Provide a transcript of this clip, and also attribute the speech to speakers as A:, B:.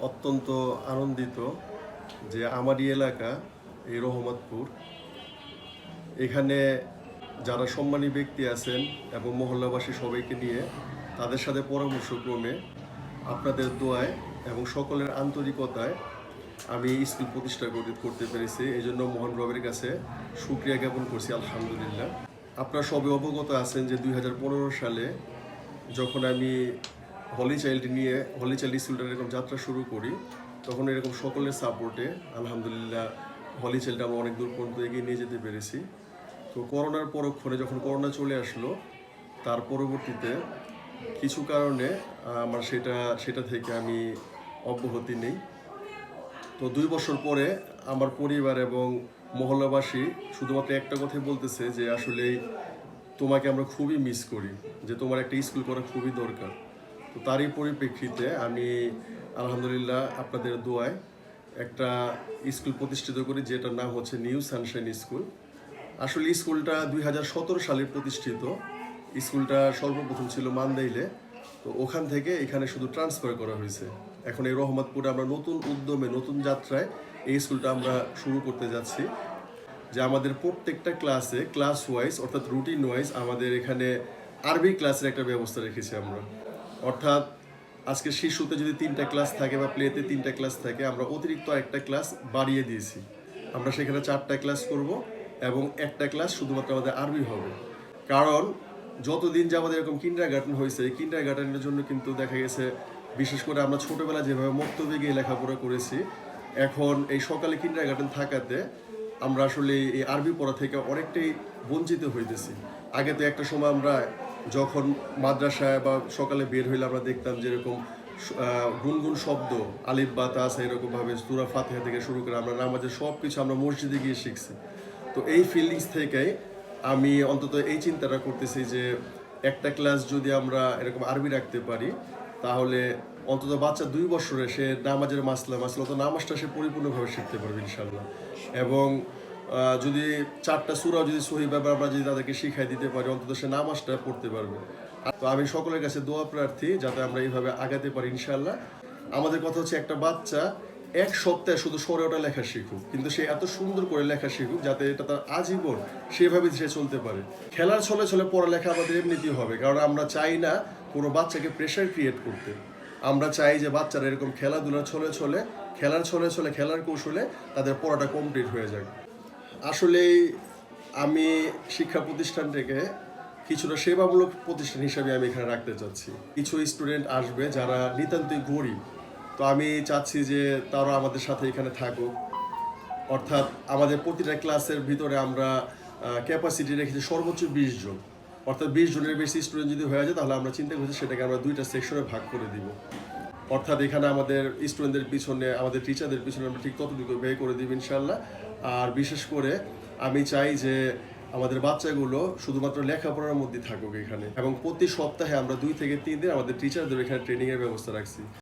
A: অত্যন্ত আনন্দিত যে আমারই এলাকা, এই রহমতপুর। এখানে যারা সম্মানী ব্যক্তি আছেন এবং মহল্লাবাসী সবাইকে নিয়ে তাদের সাথে পরামর্শক্রমে আপনাদের দোয়ায় এবং সকলের আন্তরিকতায় আমি স্কুল প্রতিষ্ঠা করে- করতে পেরেছি। এই জন্য মোহন রবের কাছে সুক্রিয়া জ্ঞাপন করছি, আলহামদুলিল্লাহ। আপনারা সবে অবগত আছেন যে দুই হাজার পনেরো সালে যখন আমি হলি চাইল্ড নিয়ে, হলি চাইল্ড স্কুলটার এরকম যাত্রা শুরু করি, তখন এরকম সকলের সাপোর্টে আলহামদুলিল্লাহ, হলি চাইল্ড আমরা অনেক দূর পর্যন্ত এগিয়ে নিয়ে যেতে পেরেছি। তো করোনার পরক্ষণে যখন করোনা চলে আসলো, তার পরবর্তীতে কিছু কারণে, আমার সেটা সেটা থেকে আমি অব্যাহতি নেই। তো দুই বছর পরে আমার পরিবার এবং মহল্লাবাসী শুধুমাত্র একটা কথাই বলতেছে যে আসলে তোমাকে আমরা খুবই মিস করি, যে তোমার একটা স্কুল করা খুবই দরকার। তো তারই পরিপ্রেক্ষিতে আমি, আলহামদুলিল্লাহ, আপনাদের দোয়ায় একটা স্কুল প্রতিষ্ঠিত করি, যেটার নাম হচ্ছে নিউ সানশাইন স্কুল। আসলে স্কুলটা দুই হাজার সতেরো সালে প্রতিষ্ঠিত। স্কুলটা সর্বপ্রথম ছিল মান্দাইলে। তো ওখান থেকে এখানে শুধু ট্রান্সফার করা হয়েছে। এখন এই রহমতপুরে আমরা নতুন উদ্যমে, নতুন যাত্রায় এই স্কুলটা আমরা শুরু করতে যাচ্ছি। যে আমাদের প্রত্যেকটা ক্লাসে ক্লাস ওয়াইজ অর্থাৎ রুটিন ওয়াইজ আমাদের এখানে আরবি ক্লাসের একটা ব্যবস্থা রেখেছি আমরা। অর্থাৎ আজকে শিশুতে যদি তিনটা ক্লাস থাকে বা প্লেতে তিনটা ক্লাস থাকে, আমরা অতিরিক্ত একটা ক্লাস বাড়িয়ে দিয়েছি। আমরা সেখানে চারটা ক্লাস করব এবং একটা ক্লাস শুধুমাত্র আমাদের আরবি হবে। কারণ যতদিন যে আমাদের এরকম কিন্ডার গার্ডেন হয়েছে, এই কিন্ডার গার্ডেনের জন্য কিন্তু দেখা গেছে, বিশেষ করে আমরা ছোটবেলা যেভাবে মক্তবে গিয়ে লেখাপড়া করেছি, এখন এই সকালে কিন্ডার গার্ডেন থাকাতে আমরা আসলে এই আরবি পড়া থেকে অনেকটাই বঞ্চিত হইতেছি। আগে তো একটা সময় আমরা যখন মাদ্রাসায় বা সকালে বের হইলে আমরা দেখতাম যেরকম গুনগুন শব্দ, আলিফ বা তাস এরকম সুরা ফাতিহা থেকে শুরু করে আমরা নামাজের সব কিছু আমরা মসজিদে গিয়ে শিখছি। তো এই ফিলিংস থেকে আমি অন্তত এই চিন্তাটা করতেছি যে একটা ক্লাস যদি আমরা এরকম আরবি রাখতে পারি, তাহলে অন্তত বাচ্চা দুই বছরে সে নামাজের মাসলা মাসলা তো নামাজটা সে পরিপূর্ণভাবে শিখতে পারবে ইনশাল্লাহ এবং যদি চারটা সুরাও যদি সহি ব্যাপার আমরা যদি তাদেরকে শিখাই দিতে পারি, অন্তত সে নামাজটা পড়তে পারবে। তো আমি সকলের কাছে দোয়া প্রার্থী, যাতে আমরা এইভাবে আগাতে পারি ইনশাল্লাহ আমাদের কথা হচ্ছে একটা বাচ্চা এক সপ্তাহে শুধু সরে ওটা লেখা শিখুক, কিন্তু সে এত সুন্দর করে লেখা শিখুক যাতে এটা তার আজীবন সেভাবে সে চলতে পারে। খেলার ছলে ছলে পড়ালেখা আমাদের এমনিতেই হবে, কারণ আমরা চাই না কোনো বাচ্চাকে প্রেশার ক্রিয়েট করতে। আমরা চাই যে বাচ্চারা এরকম খেলাধুলার ছলে ছলে, খেলার ছলে ছলে, খেলার কৌশলে তাদের পড়াটা কমপ্লিট হয়ে যায় আসলে আমি শিক্ষা প্রতিষ্ঠানটাকে কিছুটা সেবামূলক প্রতিষ্ঠান হিসাবে আমি এখানে রাখতে চাচ্ছি। কিছু স্টুডেন্ট আসবে যারা নিতান্তই গরিব। তো আমি চাচ্ছি যে তারা আমাদের সাথে এখানে থাকুক। অর্থাৎ আমাদের প্রতিটা ক্লাসের ভিতরে আমরা ক্যাপাসিটি রেখেছি সর্বোচ্চ বিশ জন, অর্থাৎ বিশ জনের বেশি স্টুডেন্ট যদি হয়ে যায় তাহলে আমরা চিন্তা করছি সেটাকে আমরা দুইটা সেকশনে ভাগ করে দিব। অর্থাৎ এখানে আমাদের স্টুডেন্টদের পিছনে, আমাদের টিচারদের পিছনে আমরা ঠিক ততটুকু ব্যয় করে দিব ইনশাল্লাহ আর বিশেষ করে আমি চাই যে আমাদের বাচ্চাগুলো শুধুমাত্র লেখাপড়ার মধ্যে থাকুক এখানে। এবং প্রতি সপ্তাহে আমরা দুই থেকে তিন দিন আমাদের টিচারদের এখানে ট্রেনিংয়ের ব্যবস্থা রাখছি।